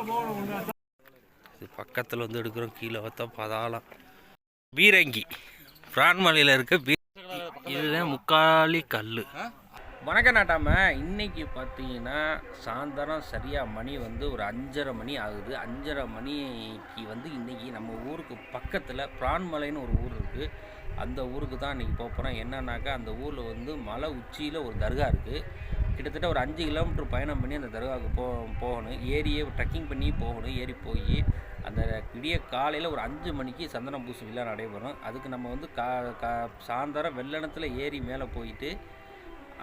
இது பக்கத்தில் வந்து எடுக்கிறோம். கீழே பார்த்தா பதாளம். பீரங்கி. பிரான்மலையில் இருக்க பீ இதுதான் முக்காலி கல் வணக்கம் நாட்டாம இன்னைக்கு பார்த்தீங்கன்னா சாயந்தரம் சரியாக மணி வந்து ஒரு அஞ்சரை மணி ஆகுது. அஞ்சரை மணிக்கு வந்து இன்னைக்கு நம்ம ஊருக்கு பக்கத்தில் பிரான்மலைன்னு ஒரு ஊர் இருக்குது அந்த ஊருக்கு தான் இன்றைக்கி போக போகிறோம் என்னன்னாக்கா அந்த ஊரில் வந்து மலை உச்சியில் ஒரு தர்கா இருக்குது கிட்டத்தட்ட ஒரு அஞ்சு கிலோமீட்டர் பயணம் பண்ணி அந்த தர்காவுக்கு போ போகணும். ஏரியே ட்ரக்கிங் பண்ணி போகணும். ஏறி போய் அந்த விடிய காலையில் ஒரு அஞ்சு மணிக்கு சந்தனம் பூசு விழா நடைபெறும். அதுக்கு நம்ம வந்து கா கா சாயந்தரம் வெள்ளனத்தில் ஏறி மேலே போயிட்டு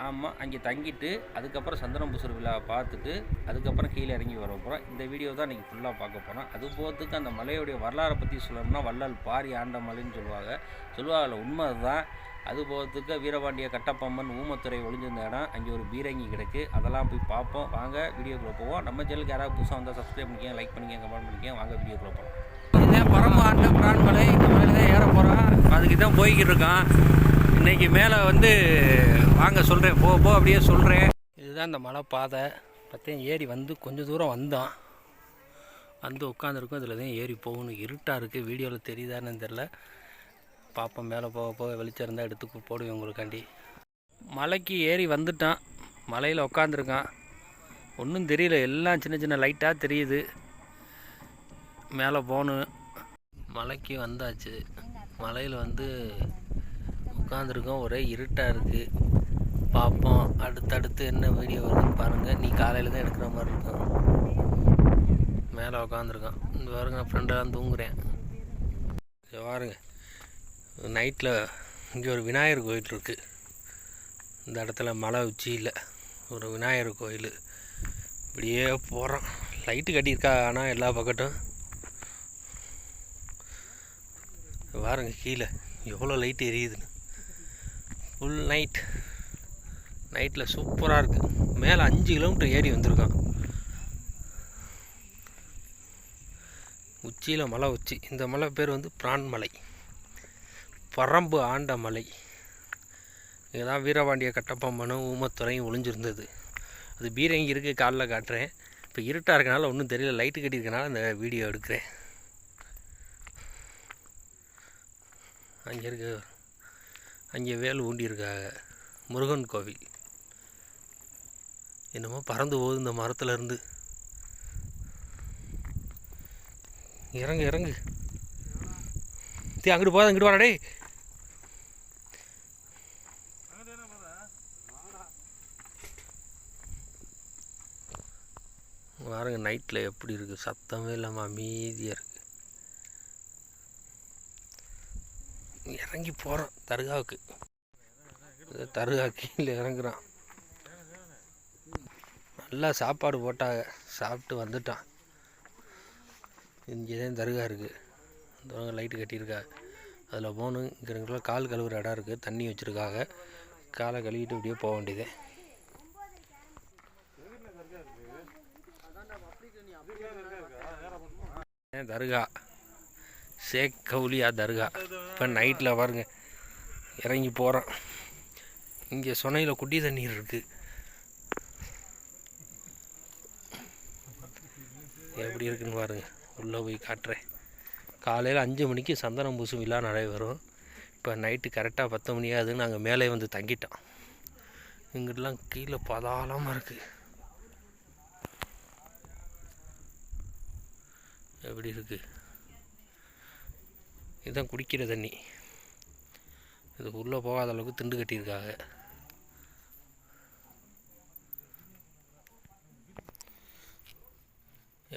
ஆமாம் அங்கே தங்கிட்டு அதுக்கப்புறம் சந்தனம் பூசுற விழாவை பார்த்துட்டு அதுக்கப்புறம் கீழே இறங்கி வர போகிறோம் இந்த வீடியோ தான் இன்றைக்கி ஃபுல்லாக பார்க்க போகிறோம் அது போகிறதுக்கு அந்த மலையுடைய வரலாறை பற்றி சொல்லணும்னா வள்ளல் பாரி ஆண்ட மலைன்னு சொல்லுவாங்க சொல்லுவாங்கல்ல உண்மை அதுதான் அது போகிறதுக்கு வீரபாண்டிய கட்டப்பம்மன் ஊமத்துறை ஒளிஞ்சிருந்த இடம். அங்கே ஒரு பீரங்கி கிடக்கு. அதெல்லாம் போய் பார்ப்போம். வாங்க வீடியோக்குள்ளே போவோம். நம்ம சேனலுக்கு யாராவது புதுசாக வந்தால் சப்ஸ்கிரைப் பண்ணிக்கோங்க லைக் பண்ணிக்கோங்க கமெண்ட் பண்ணிக்கோங்க. வாங்க வீடியோக்குள்ளே போகலாம் இதுதான் பரம ஆண்ட பிரான்மலை இந்த மாதிரி தான் ஏற போகிறோம் அதுக்கு தான் போய்கிட்டு இருக்கான். இன்னைக்கு மேலே வந்து வாங்க சொல்கிறேன் போ போ அப்படியே சொல்கிறேன் இதுதான் இந்த மலை பாதை பார்த்தேன் ஏறி வந்து கொஞ்சம் தூரம் வந்தோம் வந்து உட்காந்துருக்கோம் இதில் தான் ஏறி போகணும். இருட்டாக இருக்குது வீடியோவில் தெரியுதான்னு தெரில பார்ப்போம் மேலே போக போக வெளிச்சம் இருந்தால் எடுத்து போடுவேன் உங்களுக்காண்டி. மலைக்கு ஏறி வந்துட்டான். மலையில் உட்காந்துருக்கான் ஒன்றும் தெரியல எல்லாம் சின்ன சின்ன லைட்டாக தெரியுது. மேலே போகணும். மலைக்கு வந்தாச்சு. மலையில் வந்து உட்காந்துருக்கோம் ஒரே இருட்டாக இருக்குது பார்ப்போம் அடுத்தடுத்து என்ன வீடியோ வருதுன்னு பாருங்கள் நீ காலையில் தான் எடுக்கிற மாதிரி இருக்கும். மேலே உட்காந்துருக்கான் இந்த பாருங்க ஃப்ரெண்டெல்லாம் தூங்குறேன். இங்க பாருங்க. நைட்டில் இங்கே ஒரு விநாயகர் கோயில் இருக்குது இந்த இடத்துல மலை உச்சியில் ஒரு விநாயகர் கோயில். இப்படியே போகிறோம் லைட்டு கட்டியிருக்கா ஆனால் எல்லா பக்கட்டும். பாருங்க கீழே எவ்வளோ லைட் எரியுதுன்னு. ஃபுல் நைட் நைட்டில் சூப்பராக இருக்குது மேலே அஞ்சு கிலோமீட்டர் ஏறி வந்திருக்கான். உச்சியில் மலை உச்சி. இந்த மலை பேர் வந்து பிரான் பறம்பு பரம்பு ஆண்ட மலை. இதுதான் வீரபாண்டிய கட்டப்பம்மனும் ஊமத்துறையும் ஒளிஞ்சிருந்தது. அது பீரங்கி இருக்குது காலில் காட்டுறேன். இப்போ இருட்டாக இருக்கனால ஒன்றும் தெரியல லைட்டு கட்டியிருக்கனால அந்த வீடியோ எடுக்கிறேன். அங்கே இருக்க அங்கே வேல் ஊண்டியிருக்காங்க முருகன் கோவில். என்னமோ பறந்து போகுது இந்த மரத்தில் இருந்து. இறங்கு இறங்கு. தே அங்கிட்டு போகாது அங்கிட்டு வாடா டே பாருங்க நைட்டில் எப்படி இருக்குது சத்தமே இல்லாமல் அமைதியாக இருக்குது இறங்கி போகிறோம் தர்காவுக்கு. தர்கா கீழே இறங்குறான். நல்லா சாப்பாடு போட்டாங்க. சாப்பிட்டு வந்துட்டான். இங்கே தான் தர்கா இருக்குது அந்த லைட்டு கட்டியிருக்கா அதில் போகணும். இங்கே கால் கழுவுற இடம் இருக்குது தண்ணி வச்சுருக்காங்க. காலை கழுவிட்டு அப்படியே போக வேண்டியதே. தர்கா. ஷேக் கவுலியா தர்கா. இப்போ நைட்டில் பாருங்க. இறங்கி போகிறோம் இங்கே சொனையில் குட்டி தண்ணீர் இருக்குது எப்படி இருக்குன்னு பாருங்க. உள்ளே போய் காட்டுறேன். காலையில் அஞ்சு மணிக்கு சந்தனம் பூசும் விழா நடைபெறும். இப்போ நைட்டு கரெக்டாக பத்து மணி ஆகுதுன்னு நாங்கள் மேலே வந்து தங்கிட்டோம் இங்கிட்டலாம் கீழே பதாளமாக இருக்குது எப்படி இருக்குது இதுதான் குடிக்கிற தண்ணி. இது உள்ளே போகாத அளவுக்கு திண்டு கட்டியிருக்காங்க.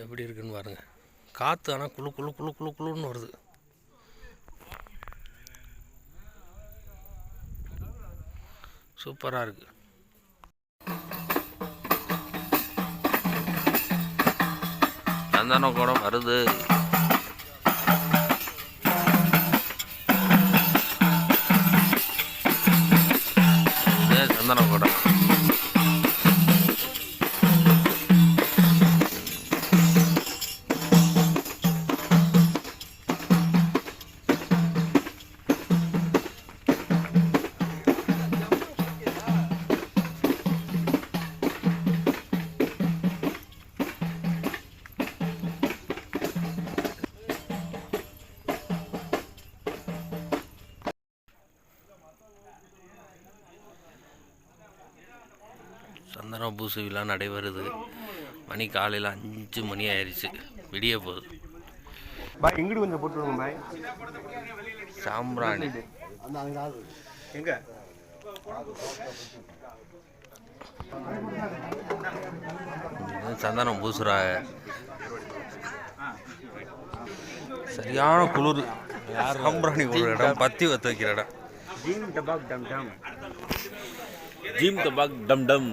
எப்படி இருக்குன்னு பாருங்க. காற்று ஆனால் குளு குளு குளு குளு குளுன்னு வருது. சூப்பராக இருக்குது சந்தான குடம் வருது. இதே சந்தன குடம். பூசு விழா நடைபெறுது. மணி காலையில் அஞ்சு மணி ஆயிடுச்சு விடிய போகுது. பாய் இங்கிட்டு கொஞ்சம் போட்டு விடுங்க பாய். சாம்பிராணி. எங்க? சந்தனம் பூசுறாங்க. சரியான குளிர். சாம்பிராணி ஒரு இடம் பத்தி வத்த வைக்கிற இடம். ஜீம் டபாக் டம் டம். ஜிம் தபாக் டம் டம்.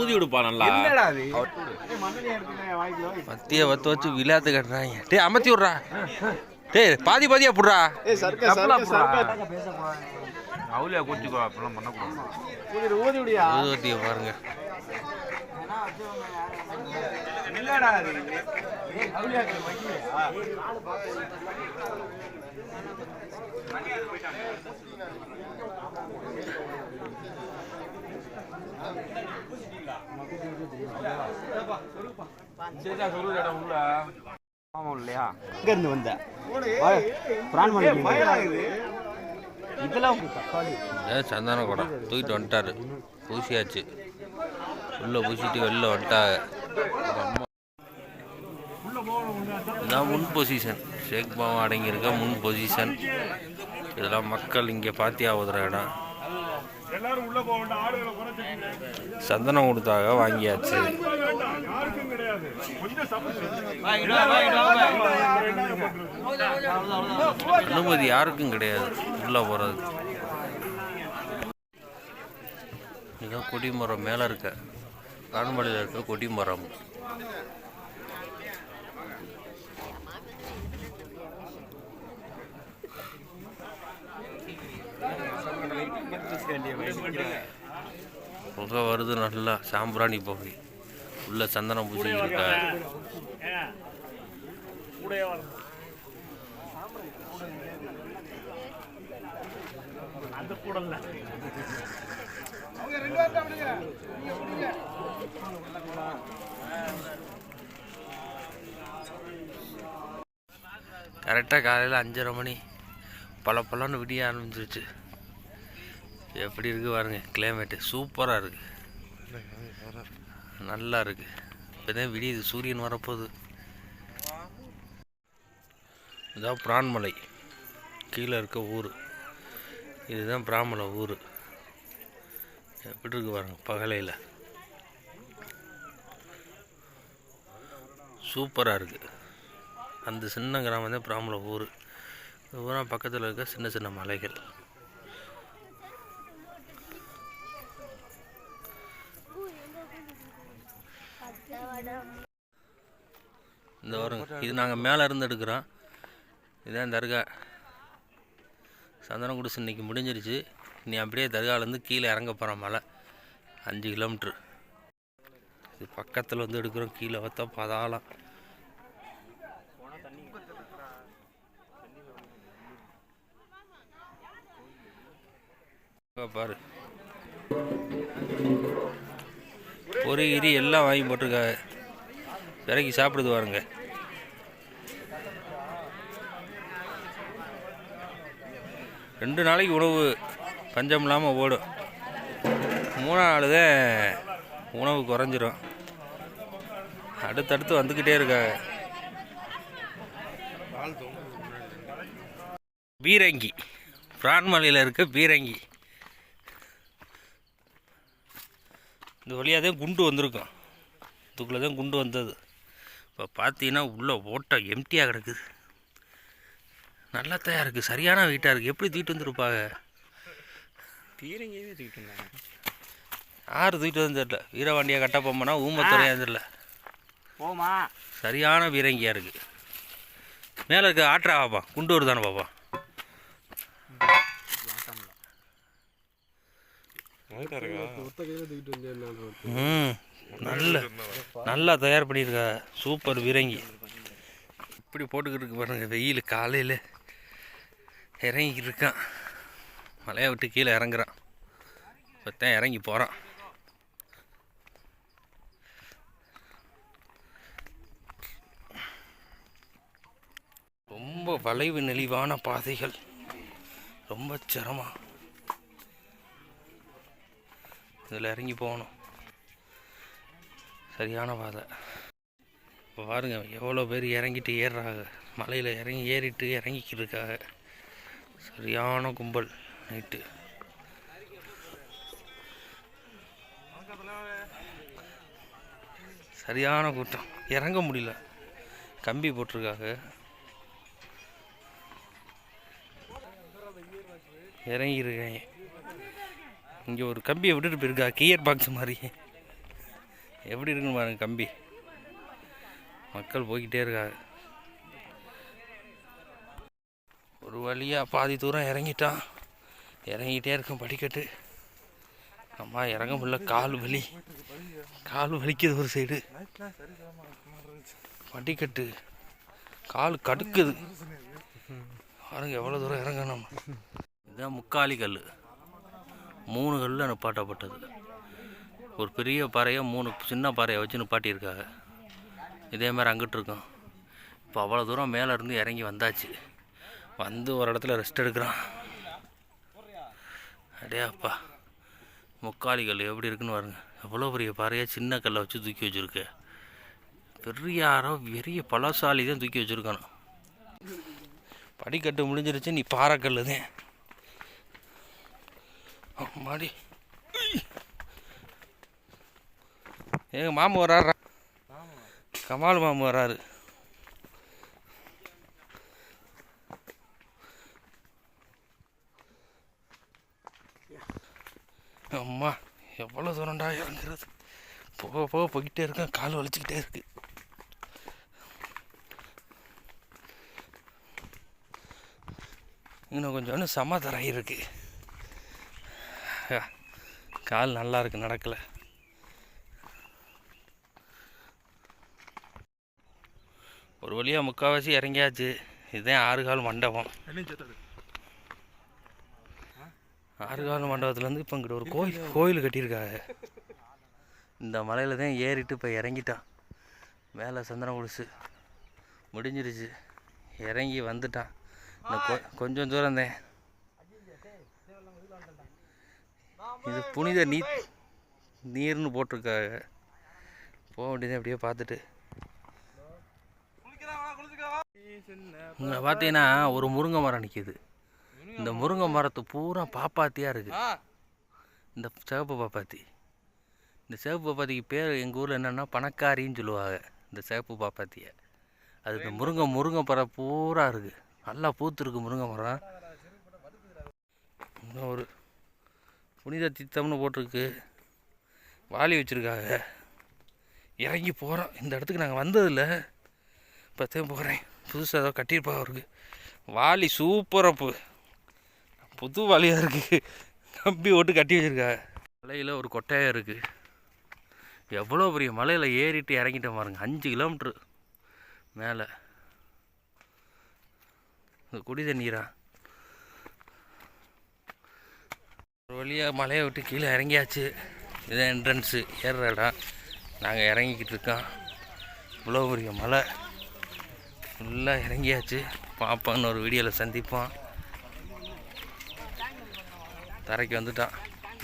ஊதி விடுப்பா நல்லா. பத்திய வத்த வச்சு விளையாட்டு கட்டுறாங்க. டேய் அமர்த்தி விட்றா. டேய் பாதி பாதியா புடுறா. அவளியா கொச்சிக்கோ அப்படிலாம் பண்ணக்கூடாது. பாருங்க. என்னடா மகிமையா இல்லையா எங்க இருந்து வந்த பிரான் பண்ணி இதெல்லாம் தக்காளி. ஏன் சந்தன குடம் தூக்கிட்டு வந்துட்டாரு. பூசியாச்சு. உள்ள பூசிட்டு வெளில வந்துட்டாங்க. இதான் முன் பொசிஷன் ஷேக் பாவா அடங்கியிருக்க முன் பொசிஷன் இதெல்லாம் மக்கள் இங்கே பாத்தியா ஊதுற இடம். சந்தனம் கொடுத்தாக வாங்கியாச்சு. அனுமதி யாருக்கும் கிடையாது. உள்ள போறது. இதான் கொடிமரம் மேலே இருக்க. கான்மலையில் இருக்க கொடிமரம். புகை வருது நல்லா. சாம்பிராணி புகை. உள்ள சந்தனம் பூசி இருக்க கரெக்டாக காலையில் அஞ்சரை மணி. பல பலன்னு விடிய ஆரம்பிச்சிருச்சு. எப்படி இருக்கு பாருங்க கிளைமேட்டு சூப்பராக இருக்கு. நல்லா இருக்கு இப்போதான் விடியுது சூரியன் வரப்போகுது. இதான் பிரான்மலை. கீழே இருக்க ஊர். இதுதான் பிராமலை ஊர். எப்படி இருக்கு பாருங்க பகலையில். சூப்பராக இருக்குது அந்த சின்ன கிராமம் தான் பிராமல ஊர் ஊராக பக்கத்தில் இருக்க சின்ன சின்ன மலைகள். இந்த வருங்க இது நாங்கள் மேலே இருந்து எடுக்கிறோம். இதான் தர்கா. சந்தனம் குடிசை இன்னைக்கு முடிஞ்சிருச்சு. நீ அப்படியே தர்காலேருந்து கீழே இறங்க போகிறோம் மலை. அஞ்சு கிலோமீட்ரு இது பக்கத்தில் வந்து எடுக்கிறோம். கீழே பார்த்தா பதாளம். பாரு. பொறி கிரி எல்லாம் வாங்கி போட்டிருக்காங்க. விலைக்கு சாப்பிடுது பாருங்க. ரெண்டு நாளைக்கு உணவு பஞ்சம் இல்லாமல் ஓடும். மூணாவது நாள் தான் உணவு குறைஞ்சிரும். அடுத்தடுத்து வந்துக்கிட்டே இருக்காங்க. பீரங்கி. பிரான்மலையில் இருக்க பீரங்கி. இந்த வழியாக தான் குண்டு வந்திருக்கும். இதுக்குள்ளே தான் குண்டு வந்தது. இப்போ பார்த்தீங்கன்னா உள்ளே ஓட்டம் எம்டியாக கிடக்குது. நல்லா தான் இருக்குது சரியான வெயிட்டாக இருக்குது எப்படி தூக்கிட்டு வந்துருப்பாங்க? பீரங்கியே தூக்கிட்டு இருந்தாங்க யார் தூக்கிட்டு வந்து தெரியல. வீரவாண்டியா கட்டப்பொம்மனா ஊமத்துறையா தெரியல. போமா. சரியான பீரங்கியாக இருக்குது மேலே இருக்க ஆட்ரா பாப்பா. குண்டு வருதானே பாப்பா. ம் நல்ல நல்லா தயார் பண்ணியிருக்கா சூப்பர் பீரங்கி இப்படி போட்டுக்கிட்டு இருக்கு பாருங்க வெயில் காலையில் இறங்கிக்கிட்டு இருக்கான். மலையை விட்டு கீழே இறங்குறான். இப்போ தான் இறங்கி போகிறான் ரொம்ப வளைவு நெளிவான பாதைகள். ரொம்ப சிரமம். இதில் இறங்கி போகணும். சரியான பாதை. இப்போ பாருங்க எவ்வளோ பேர் இறங்கிட்டு ஏறுறாங்க. மலையில் இறங்கி ஏறிட்டு இறங்கிக்கிட்டு இருக்காங்க சரியான கும்பல் நைட்டு சரியான கூட்டம். இறங்க முடியல. கம்பி போட்டிருக்காங்க. இறங்கியிருக்கேன். இங்கே ஒரு கம்பியை விட்டுட்டு போயிருக்கா கியர் பாக்ஸ் மாதிரி. எப்படி இருக்குன்னு பாருங்க கம்பி. மக்கள் போய்கிட்டே இருக்காங்க. ஒரு வழியாக பாதி தூரம் இறங்கிட்டான். இறங்கிட்டே இருக்கும் படிக்கட்டு. அம்மா இறங்க முடியல கால் வலி. கால் வலிக்குது ஒரு சைடு படிக்கட்டு. கால் கடுக்குது. பாருங்க எவ்வளோ தூரம் இறங்கணும். இதுதான் முக்காலி கல் மூணு கல் நிப்பாட்டப்பட்டது ஒரு பெரிய பாறையை மூணு சின்ன பாறையை வச்சு நிப்பாட்டியிருக்காங்க இதே மாதிரி அங்கிட்டு இருக்கோம். இப்போ அவ்வளோ தூரம் மேலே இருந்து இறங்கி வந்தாச்சு. வந்து ஒரு இடத்துல ரெஸ்ட் எடுக்கிறான். அடையாப்பா முக்காலி கல் எப்படி இருக்குன்னு பாருங்க. எவ்வளோ பெரிய பாறையை சின்ன கல்லை வச்சு தூக்கி வச்சுருக்கு. பெரிய யாரோ பெரிய பலசாலி தான் தூக்கி வச்சுருக்கானோ. படிக்கட்டு முடிஞ்சிருச்சு நீ பாறைக்கல் தான் மாடி எங்கள் மாமு வர்றாரு. கமால் மாமு வர்றாரு. அம்மா எவ்வளோ தூரம்டா இறங்குறது? போக போக போய்கிட்டே இருக்கேன். கால் வலிச்சுக்கிட்டே இருக்கு. இன்னும் கொஞ்சம் சமாதாரம் ஆகிருக்கு கால் நல்லா இருக்கு நடக்கல. ஒரு வழியாக முக்கால்வாசி இறங்கியாச்சு. இதுதான் ஆறு கால் மண்டபம். ஆறு கால் மண்டபத்துலேருந்து இப்போ இங்கிட்ட ஒரு கோயில் கோயில் கட்டியிருக்காங்க. இந்த மலையில் தான் ஏறிட்டு இப்போ இறங்கிட்டான். மேலே சந்தனம் குடிசு. முடிஞ்சிருச்சு. இறங்கி வந்துட்டான். இந்த கொ- கொஞ்சம் தூரம் தான். இது புனித நீ நீர்னு போட்டிருக்காங்க. போக வேண்டியது அப்படியே பார்த்துட்டு. இங்கே பார்த்தீங்கன்னா ஒரு முருங்கை மரம் நிற்கிது இந்த முருங்கை மரத்து பூரா பாப்பாத்தியாக இருக்குது இந்த சிவப்பு பாப்பாத்தி. இந்த சிவப்பு பாப்பாத்திக்கு பேர் எங்கள் ஊரில் என்னென்னா பணக்காரின்னு சொல்லுவாங்க. இந்த சிவப்பு பாப்பாத்தியை. அது இந்த முருங்கை முருங்கை மரம் பூரா இருக்குது நல்லா பூத்துருக்கு முருங்கை மரம். இன்னும் ஒரு புனித தித்தம்னு போட்டிருக்கு. வாலி வச்சுருக்காங்க. இறங்கி போகிறோம் இந்த இடத்துக்கு நாங்கள் வந்ததில்லை. இப்போத்தையும் போகிறேன் புதுசாக ஏதோ கட்டியிருப்பா அவருக்கு. வாலி சூப்பராக புது வாலியாக இருக்குது கம்பி ஓட்டு கட்டி வச்சுருக்காங்க. மலையில் ஒரு கொட்டையாக இருக்குது எவ்வளோ பெரிய மலையில் ஏறிட்டு இறங்கிட்டேன் பாருங்க. அஞ்சு கிலோமீட்ரு மேலே. இந்த குடி தண்ணீரா? ஒரு வழியாக மலையை விட்டு கீழே இறங்கியாச்சு. இதான் என்ட்ரன்ஸு ஏறுற இடம். நாங்கள் இறங்கிக்கிட்டு இருக்கோம். இவ்வளோ பெரிய மலை. ஃபுல்லாக இறங்கியாச்சு. பார்ப்போம் ஒரு வீடியோவில் சந்திப்போம். தரைக்கு வந்துட்டான்.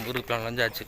ஊருக்குலாம் நுழைஞ்சாச்சு.